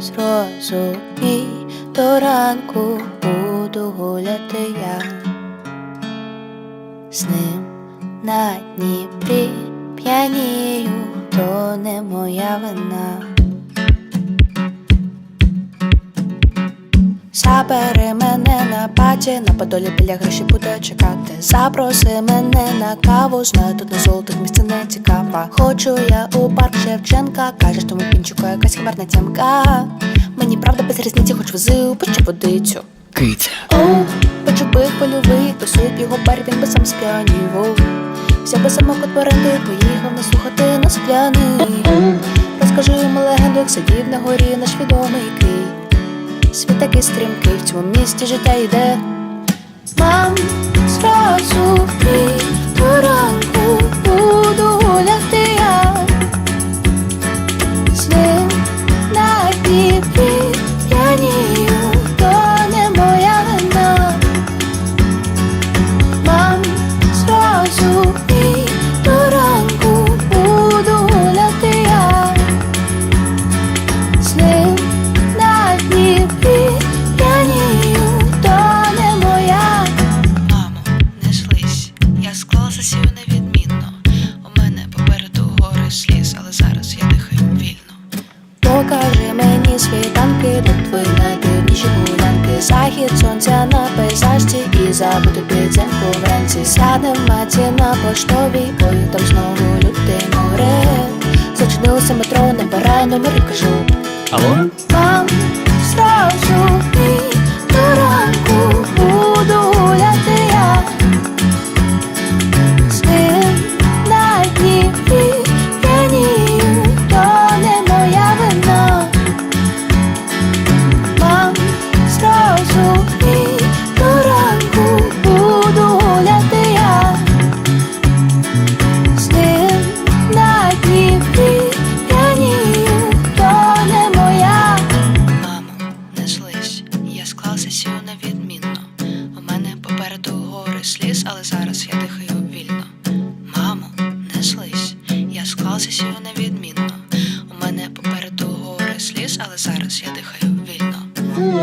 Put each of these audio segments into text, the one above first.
зрозумій, до ранку буду гуляти я з ним на Дніпрі п'янію, то не моя вина. Забери мене на на подолі біля гроші буде чекати. Запроси мене на каву, знаю, тут на золотих місце не цікава. Хочу я у парк Шевченка, кажеш, тому пінчука якась хмарна тямка. Мені правда без різниці, хоч вези у печу водицю. Киця. Оу, почубив польовий, тусують його бар, він би сам сп'янів. Взяв би самокот в оренду поїхав не слухати нас п'яний. Розкажи йому легенду, як сидів на горі наш відомий Кий. Світ такий стрімкий, в цьому місті життя йде. Мам, зразу Захід сонця на пейзажці і забути підземку вранці Сядем маті на поштовій, ой, там знову лютий море Зачинилося метро, набирай номер і кажу Алло? Вам зразу попереду гори сліз, але зараз я дихаю вільно. Мамо, не злись, я склалася сію невідмінно. У мене попереду гори сліз, але зараз я дихаю вільно.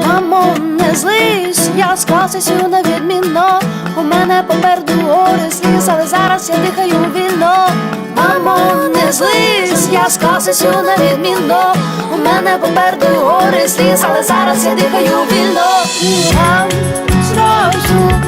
Мамо, не злись, я склався сю на відмінно. У мене попереду гори сліз, але зараз я дихаю вільно. Мамо, не злись, я склався сю на відмінно. У мене попереду гори сліз, але зараз я дихаю вільно. Зразу